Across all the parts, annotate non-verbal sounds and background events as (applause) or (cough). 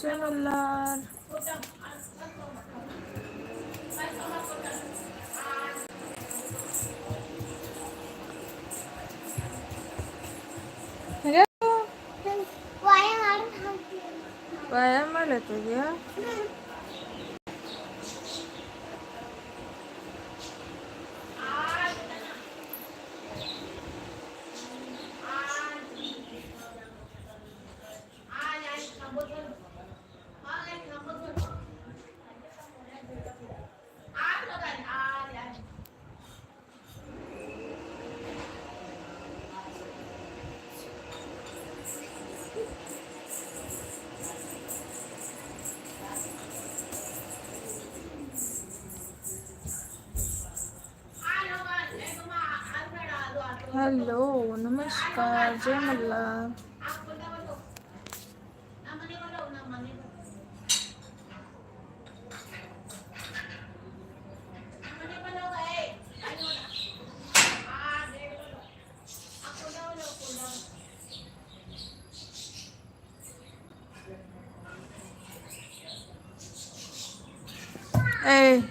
जय मल्हार अरे, पाया मला तुझ्या हॅलो नमस्कार जय मल्हार ए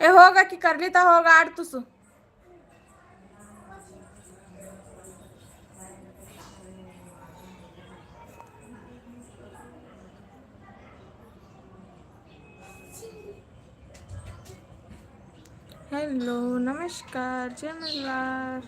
ए होगा की करली तर होगा आड तुस हॅलो नमस्कार जय मल्हार।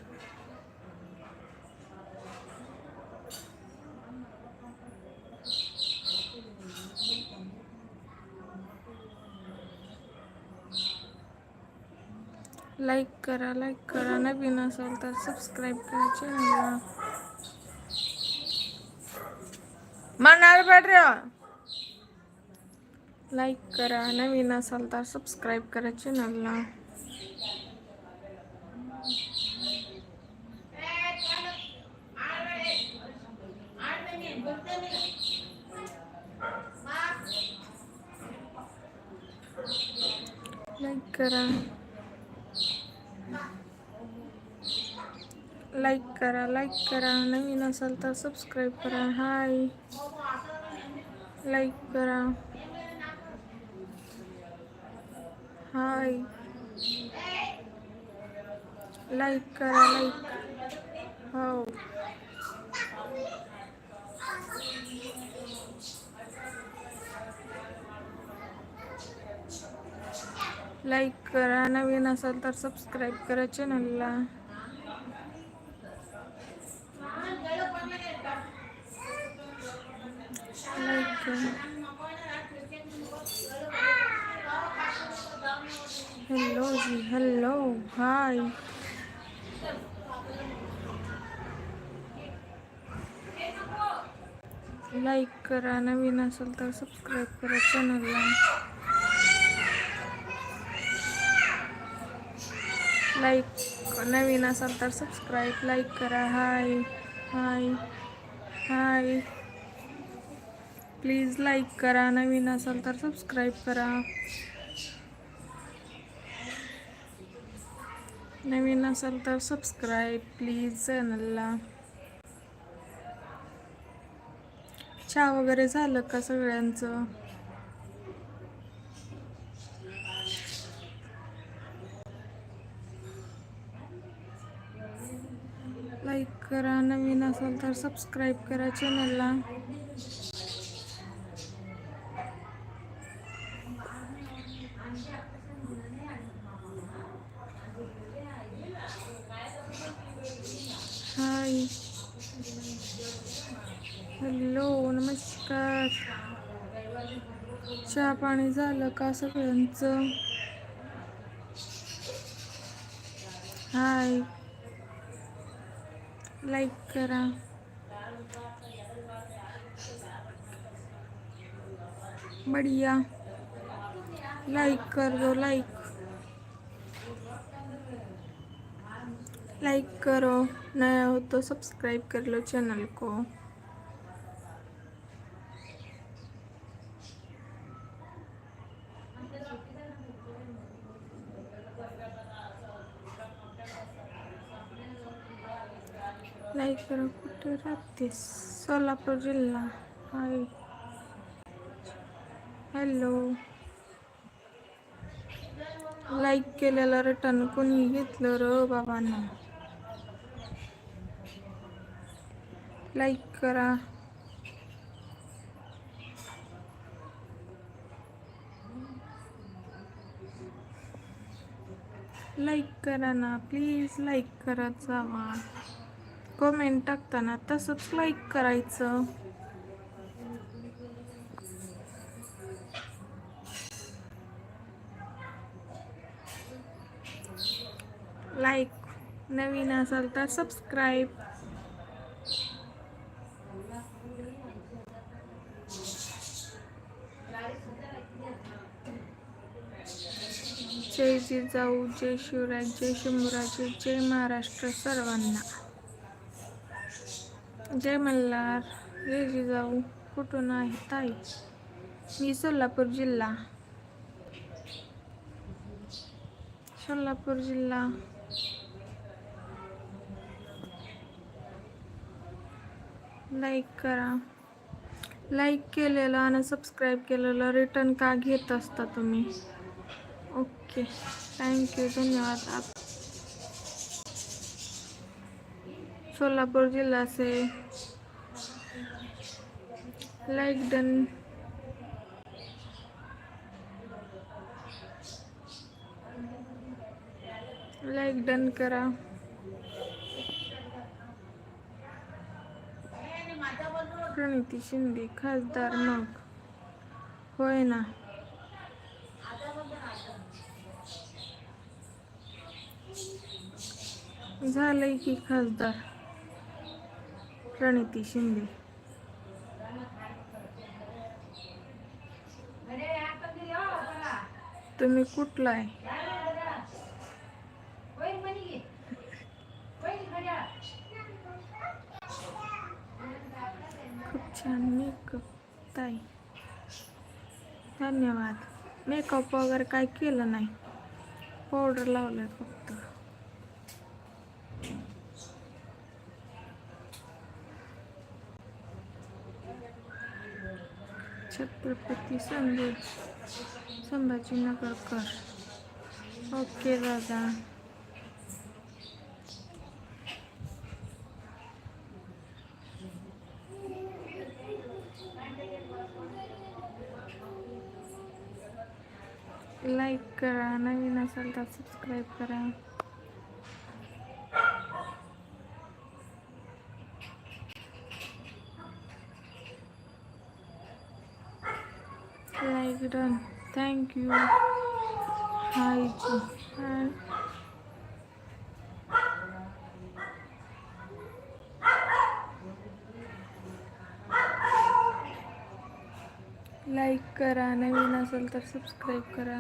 लाईक करा लाईक करा. नवीन असाल तर सबस्क्राईब करा चॅनलला म्हणणार बॅटरी लाईक करा. नवीन असाल तर सबस्क्राईब करा चॅनलला लाईक करा. लाईक करा लाईक करा. नवीन असाल तर सबस्क्राईब करा. हाय लाईक करा. हाय लाईक करा लाईक हो. लाईक करा नवीन असाल तर सबस्क्राईब करा चॅनलला लाईक हॅलो जी हॅलो हाय लाईक करा नवीन असेल तर सबस्क्राईब करा चॅनलला लाईक नवीन असाल तर सबस्क्राईब लाईक करा. हाय हाय हाय प्लीज लाईक करा. नवीन असाल तर सबस्क्राईब करा. नवीन असाल तर सबस्क्राईब प्लीज चॅनलला. चहा वगैरे झालं का सगळ्यांचं लाईक करा. नवीन असाल तर सबस्क्राईब करा चॅनलला हाय हॅलो नमस्कार. चहा पाणी झालं का सगळ्यांचं? हाय लाईक करा. बढ़िया. लाईक कर दो लाईक लाइक करो. नया हो तो सब्सक्राइब कर लो चैनल को. काय करा कुठे राहतेस? सोलापूर जिल्हा. Hi hello. लाईक केलेलं रिटर्न कोणी घेतलं र बाबांना? लाईक करा. लाईक करा ना प्लीज लाईक करत जावा. कमेंट टाकताना तसंच लाईक करायचं. लाईक नवीन असाल तर सबस्क्राईब जय जिजाऊ जय शिवराज जय शंभूराजे जय महाराष्ट्र सर्वांना. जय मल्हार जय जिजाऊ कुठून आहे ताई? मी सोलापूर जिल्हा. सोलापूर जिल्हा. लाईक करा. लाईक केलेलं आणि सबस्क्राईब केलेलं रिटर्न का घेत असता तुम्ही? ओके थँक्यू धन्यवाद. आप सोलापूर जिल्हा से लाईक डन लाईक डन करा प्रणिती शिंदे खासदार मग होय ना झालंय की खासदार प्रणिती शिंदे. तुम्ही कुठला आहे? खूप छान मेकअप ताई. धन्यवाद. मेकअप वगैरे काय केलं नाही. पावडर लावलंय प्रकृती छत्रपती संभाजी संभाजीनगरकर ओके दादा. लाईक करा. नवीन असेल तर सबस्क्राईब करा लाईक डन you, हाय जी लाईक करा. नवीन असेल तर सबस्क्राईब करा.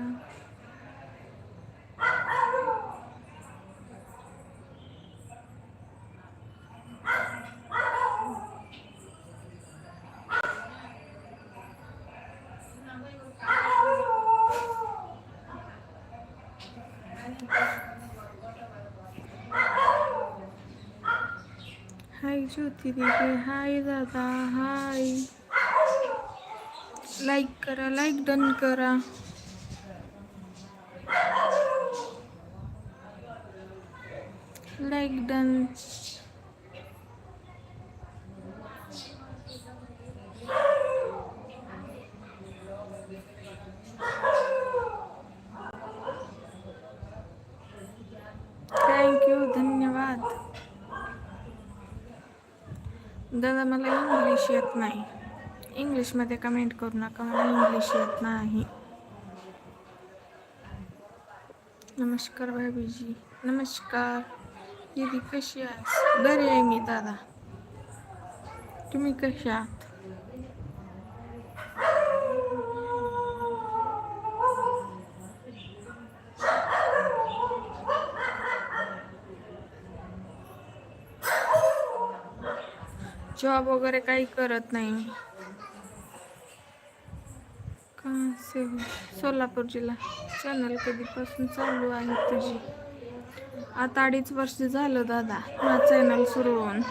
हाय ज्योती दीदी हाय दादा हाय लाईक करा लाईक डन करा. लाईक डन थँक्यू धन्यवाद दादा मला इंग्लिश येत नाही. इंग्लिशमध्ये कमेंट करू नका मला इंग्लिश येत नाही. नमस्कार भाभीजी नमस्कार. दीदी कशी आहेस बरी आहे मी दादा. तुम्ही कशी आहात? जॉब वगैरे काही करत नाही. का से सोलापूर जिल्हा चॅनल कधीपासून चालू आहे तुझी? आता अडीच वर्ष झालं दादा हा चॅनल सुरू होऊन.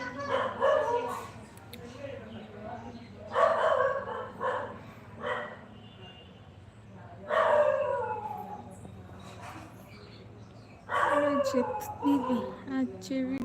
आजचे व्हिडिओ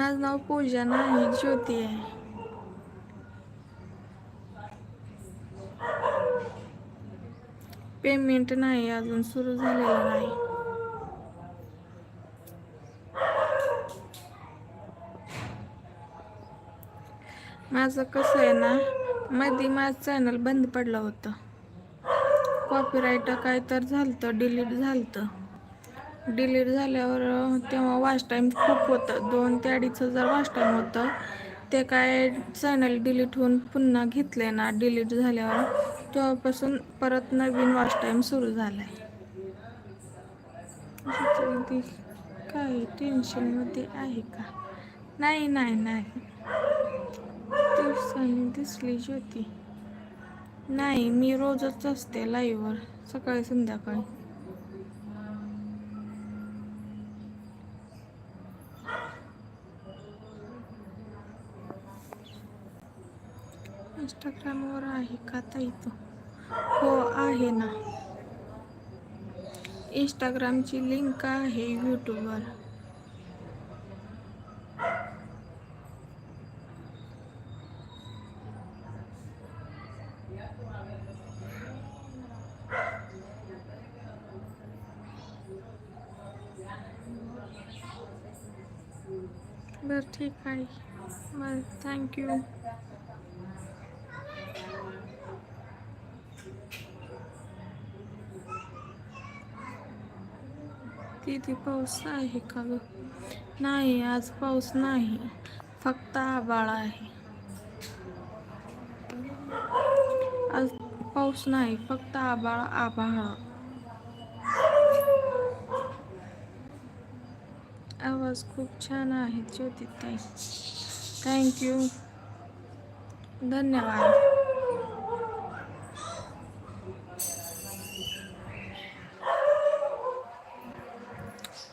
माझं नाव पूजा नाही ज्योती आहे. पेमेंट नाही अजून सुरू झालेलं नाही. माझं कसं आहे ना मध्ये माझं चॅनल बंद पडलं होतं. कॉपीराईट काय तर झालं डिलीट झालं डिलीट झाल्यावर तेव्हा वॉच टाईम खूप होतं. दोन ते अडीच हजार वॉच टाईम होतं. ते काय चॅनल डिलीट होऊन पुन्हा घेतले ना डिलीट झाल्यावर तेव्हापासून परत नवीन वॉच टाईम सुरू झाला आहे काय टेन्शनमध्ये आहे का? नाही नाही नाही. दिवसांनी दिसली ज्योती. नाही मी रोजच असते लाईव्हवर सकाळी संध्याकाळी. इंस्टाग्रामवर आहे का ताई तो? हो आहे ना. इंस्टाग्रामची लिंक आहे यूट्यूबवर बरं ठीक आहे. बरं थँक्यू किती पाऊस आहे का ग? नाही आज पाऊस नाही. फक्त आबाळ आहे. आज पाऊस नाही फक्त आबाळ आबाळ आवाज खूप छान आहे ज्योतिताई. थँक्यू धन्यवाद.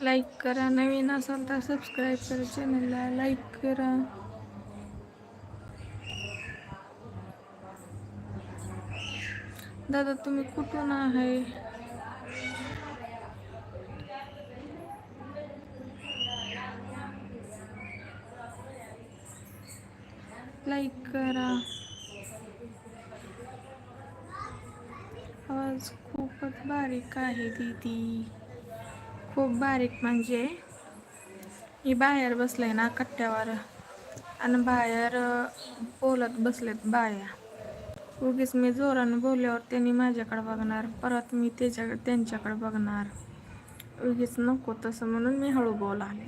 लाईक करा. नवीन असाल तर सबस्क्राईब करा. चॅनलला लाईक करा. दादा तुम्ही कुठून आहे? लाईक करा. आवाज खूपच बारीक आहे दीदी. खूप बारीक म्हणजे. मी बाहेर बसले ना कट्ट्यावर. आणि बाहेर बोलत बसलेत बाया. उगीच मी जोराने बोलल्यावर त्यांनी माझ्याकडे बघणार परत मी त्याच्या त्यांच्याकडे बघणार. उगीच नको तसं म्हणून मी हळू बोलाले.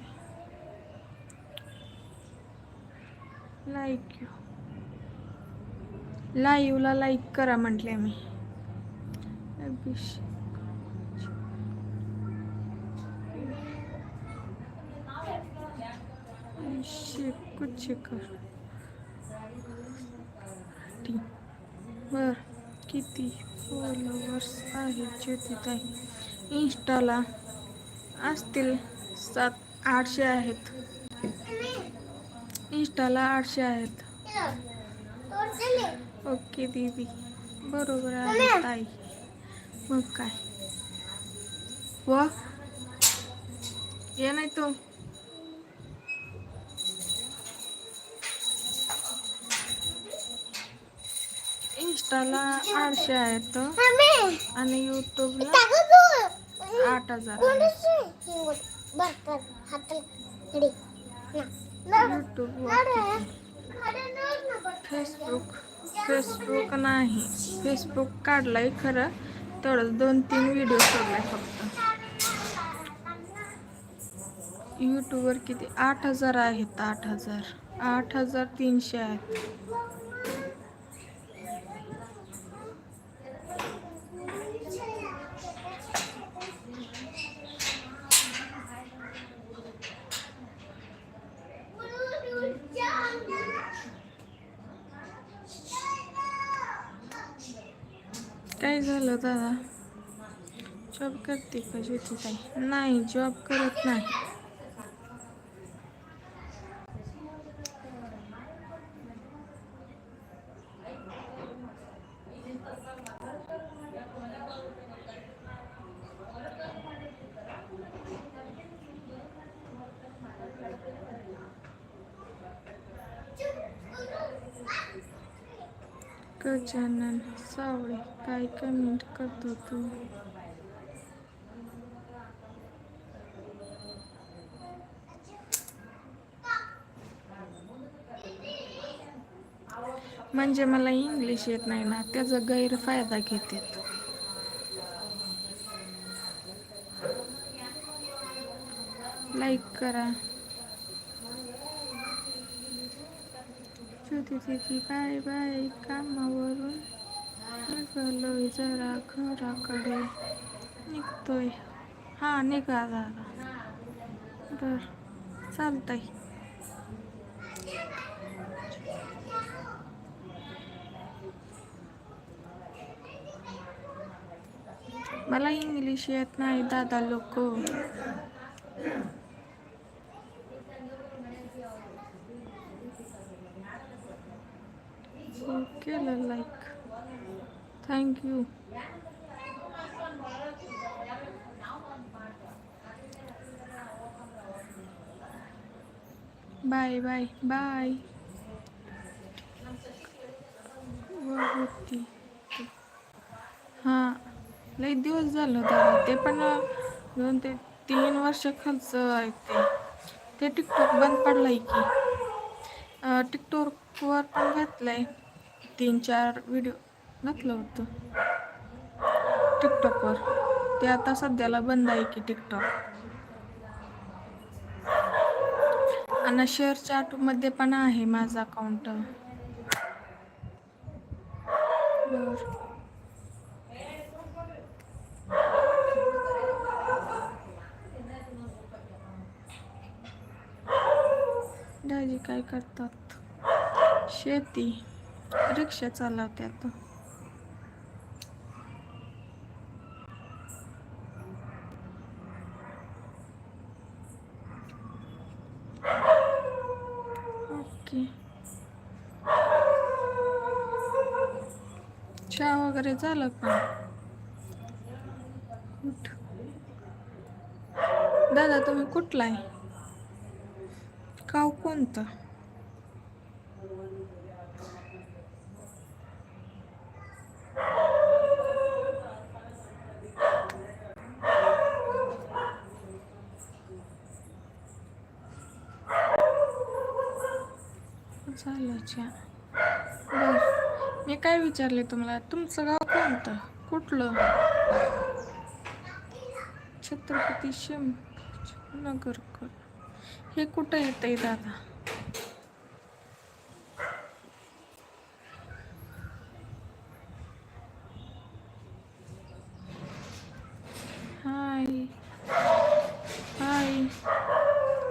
लाईक लाईव्हला लाईक करा म्हटले मी. अभिषेक अभिषेक कुछ कर बर किती फॉलोवर्स आहेत ज्योतिताई इंस्टाला असतील सात आठशे आहेत. इंस्टाला आठशे आहेत. ओके दीदी बरोबर आहे ताई. मग काय? व? ये नाही तो. इंस्टाला आठशे आहेत आणि यूट्यूबला आठ हजार. यूट्यूबवर फेसबुक फेसबुक नाही. फेसबुक काढलाय खरं. तेवढंच दोन तीन व्हिडिओ सोडलाय फक्त. यूट्यूबवर किती? आठ हजार आहेत आठ हजार. आठ हजार तीनशे आहेत काय झालं दादा जॉब करते का ज्योती नाही जॉब करत नाही. गजानन सावळे काय कमेंट करतो तू? म्हणजे मला इंग्लिश येत नाही ना त्याचा गैरफायदा घेते लाईक करा. ज्योती बाय बाय कामावरून निघालो जरा घराकडे. निघतोय. हा निघा दादा बर चालतंय. मला इंग्लिश येत नाही दादा लोक केलं like thank you bye bye bye होती हां लई दिवस झालं दादा ते पण दोन ते तीन वर्ष खर्च आहे ते. ते टिकटॉक बंद पडलंय की. टिकटॉकवर पण घातलंय. तीन चार व्हिडिओ घातलं होतं. टिकटॉकवर. ते आता सध्याला बंद आहे की टिकटॉक. आणि शेअर चार्टमध्ये पण आहे माझं अकाउंट. बरं. दाजी काय करतात? शेती रिक्षा चालवतात. ओके. चहा वगैरे झालं का? दादा तुम्ही कुठला आहे? कोणतं झालं बर. मी काय विचारले तुम्हाला? तुमचं गाव कोणतं? कुठलं? छत्रपती शिम नगरकर हे कुठं आहे दादा हाय. हाय.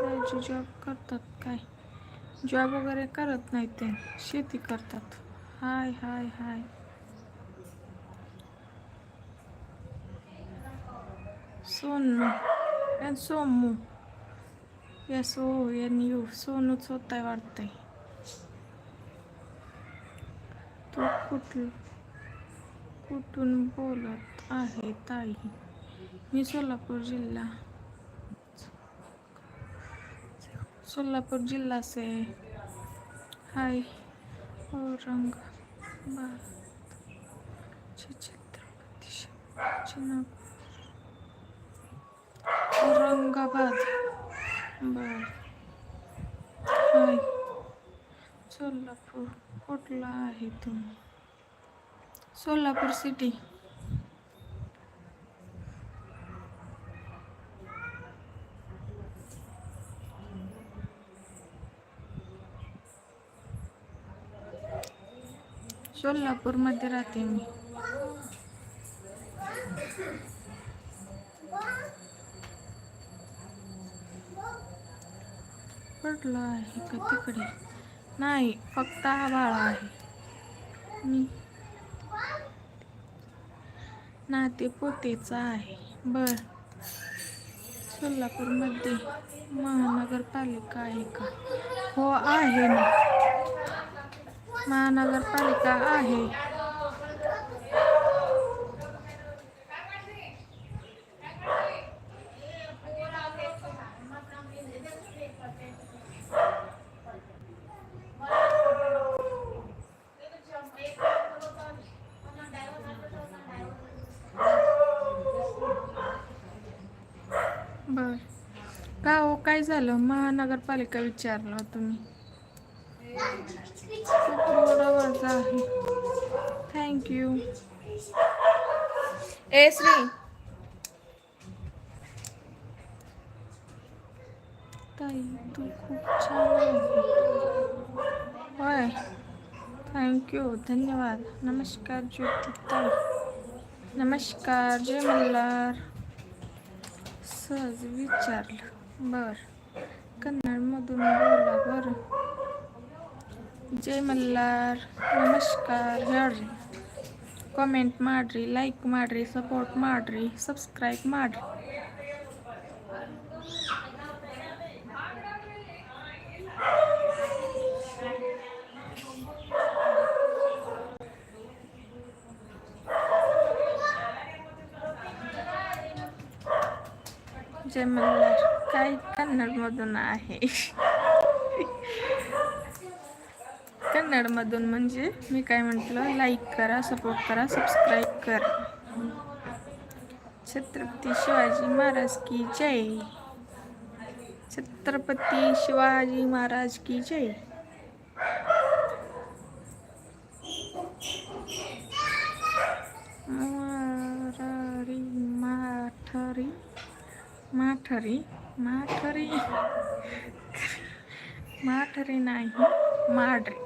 राजू जॉब करतात काय? जॉब वगैरे करत नाही ते. शेती करतात. Hi hi hi. Sonu Somu. S O N U सोनूच होत आहे वाटतंय तू कुठ कुठून बोलत आहे ताई मी सोलापूर जिल्हा सोलापूर जिल्हा से हाय औरंगाबाद छत्रपती शिवाजीनगर औरंगाबाद बर. हाय. सोलापूर कुठला आहे तुम्ही सोलापूर सिटी. सोलापूरमध्ये राहते मी. पडलं आहे का तिकडे? नाही फक्त आभाळ आहे. मी नाते पोतेचा आहे. बर. सोलापूरमध्ये महानगरपालिका आहे का? हो आहे ना. महानगरपालिका आहे बर का हो काय झालं महानगरपालिका विचारलं तुम्ही खूप आहे. थँक्यू ए श्री. ताई तू खूप छान होय. थँक्यू धन्यवाद. नमस्कार ज्योती ताई. नमस्कार जय मल्हार सहज विचारलं. बरं. कन्नडमधून बोला बरं ಜೈ ಮಲ್ಲಾರ್ ನಮಸ್ಕಾರ ಹೇಳ್ರಿ ಕಾಮೆಂಟ್ ಮಾಡಿರಿ ಲೈಕ್ ಮಾಡಿರಿ ಸಪೋರ್ಟ್ ಮಾಡಿರಿ ಸಬ್ಸ್ಕ್ರೈಬ್ ಮಾಡಿರಿ जय मल्हार काय कन्नडमधून आहे? कन्नडमधून म्हणजे मी काय म्हटलं? लाईक करा सपोर्ट करा सबस्क्राईब करा. छत्रपती शिवाजी महाराज की जय. छत्रपती शिवाजी महाराज की जय. मारारी माठरी माठरी माठरी माठरी नाही माडरी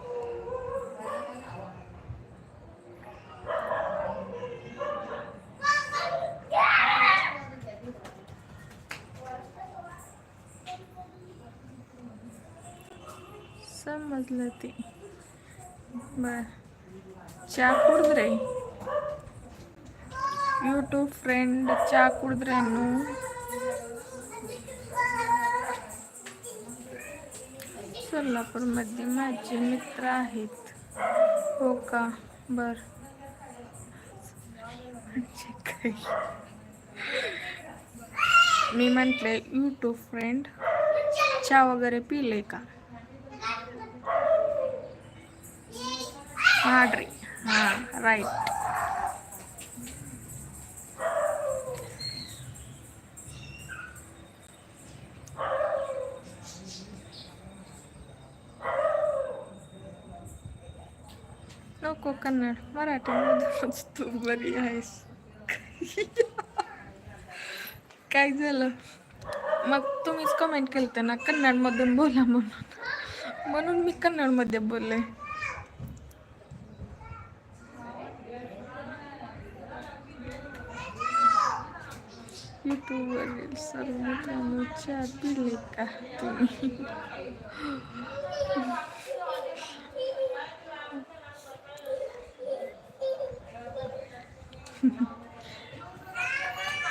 समजलं ते बर चहा कुडद्रे यूट्यूब फ्रेंड चहा कुडद्रेनु सोलापूरमध्ये माझे मित्र आहेत. हो का? बर. मी म्हंटले यूट्यूब फ्रेंड चहा वगैरे पिले का? हां राईट कन्नड मराठीमधूनच तू बरी आहेस काय झालं मग तुम्हीच कमेंट केलं ना कन्नडमधून बोला म्हणून म्हणून मी कन्नडमध्ये बोलले यूट्यूबवरील सर्व मित्रांनो चहा पिले का तुम्ही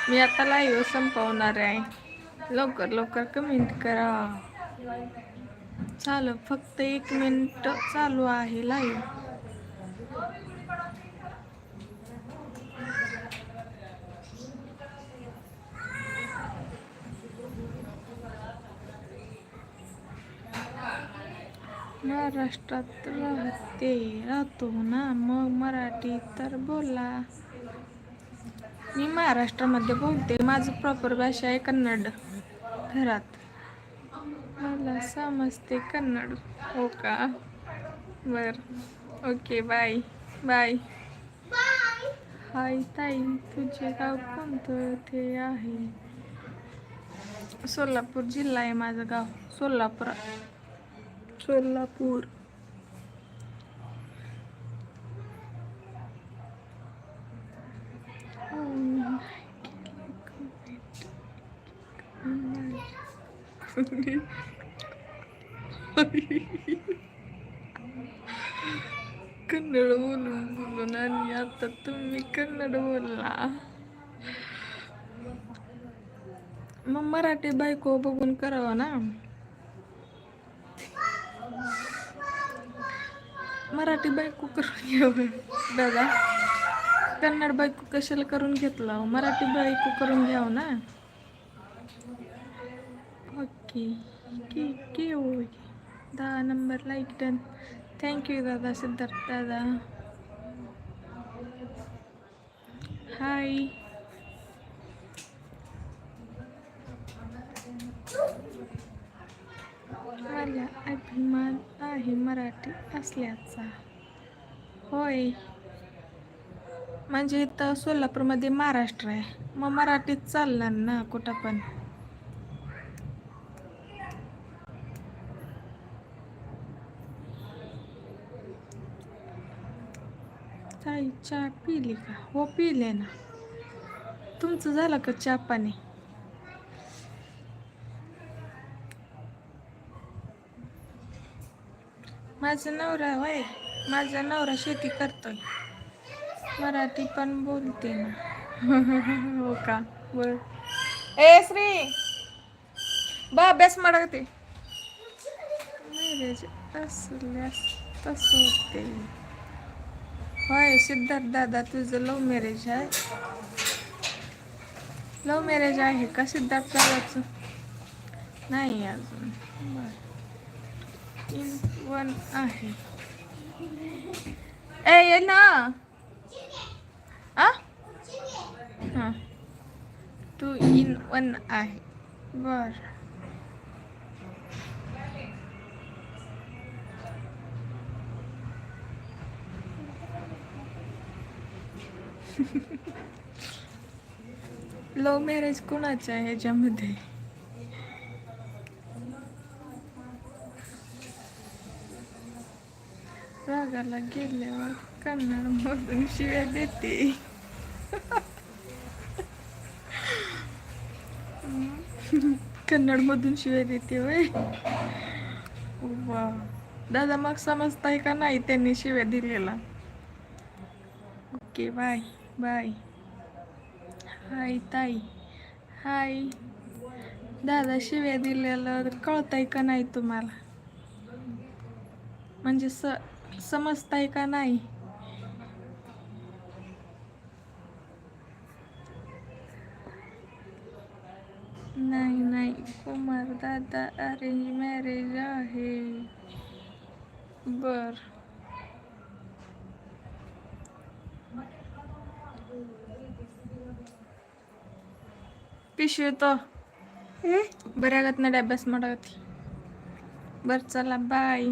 मी आता लाईव्ह संपवणार आहे. लवकर लवकर कमेंट करा. चालू फक्त एक मिनिट चालू आहे लाईव्ह महाराष्ट्रात राहते राहतो ना मग मराठी तर बोला. मी महाराष्ट्रामध्ये बोलते. माझं प्रॉपर भाषा आहे कन्नड. घरात. मला समजते कन्नड. हो का? बर. ओके बाय बाय हाय ताई तुझे गाव कोणतं? ते आहे. सोलापूर जिल्हा आहे माझं गाव. सोलापूर. सोलापूर. आणि आता तुम्ही कन्नड बोलला मग मराठी बायको बघून करावं ना मराठी बायको करून घ्यावं दादा कन्नड बायको कशाला करून घेतला मराठी बायको करून घ्यावं ना ओके की की होय दहा नंबर लाईक डन थँक्यू दादा सिद्धार्थ दादा हाय मला अभिमान आहे मराठी असल्याचा. होय. म्हणजे इथं सोलापूरमध्ये महाराष्ट्र आहे. मग मराठीत चालणार ना कुठं पण ताई चहा पिली का? हो पिले ना. तुमचं झालं का चहा पाणी? माझा नवरा वय माझा नवरा शेती करतोय. मराठी पण बोलते ना. (laughs) हो का? बर. ए श्री! बा अभ्यास माडते मॅरेज असल्यास तसं होते. होय सिद्धार्थ दादा तुझं लव्ह मॅरेज आहे? लव्ह मॅरेज आहे का सिद्धार्थ दादाचं? नाही अजून. बरं. इन वन आहे. ए ये ना. आ? हां. तू इन वन आहे. बरं. लव्ह मॅरेज कोणाचं आहे ह्याच्यामध्ये रागाला गेल्यावर कन्नड मधून शिव्या देते. कन्नड मधून शिव्या देते वय वा दादा मग समजताय का नाही त्यांनी शिव्या दिलेला? Okay bye bye. हाय ताई. हाय. दादा शिव्या दिलेलं कळतंय का नाही तुम्हाला? म्हणजे स समजताय का नाही? नाही नाही. कुमार दादा अरेंज मॅरेज आहे. बर. पिशवी तो बऱ्यागत ना डब्यास मडगती बर चला बाय.